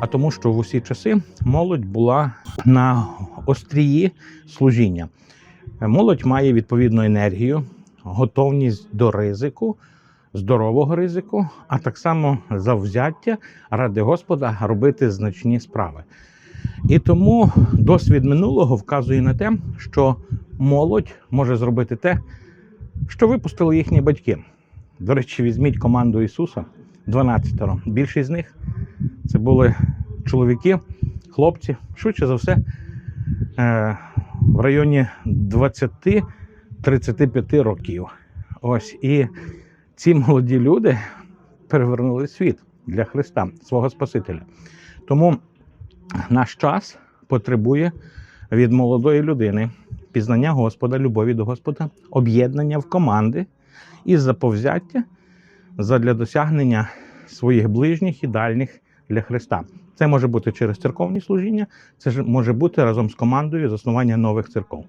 а тому, що в усі часи молодь була на острії служіння. Молодь має відповідну енергію, готовність до ризику, здорового ризику, а так само завзяття ради Господа робити значні справи. І тому досвід минулого вказує на те, що молодь може зробити те, що випустили їхні батьки. До речі, візьміть команду Ісуса 12. Більшість з них це були чоловіки, хлопці, швидше за все, е, в районі 20-35 років. Ось і ці молоді люди перевернули світ для Христа, свого Спасителя. Тому наш час потребує від молодої людини пізнання Господа, любові до Господа, об'єднання в команди і заповзяття задля досягнення своїх ближніх і дальніх для Христа. Це може бути через церковні служіння, це ж може бути разом з командою заснування нових церков.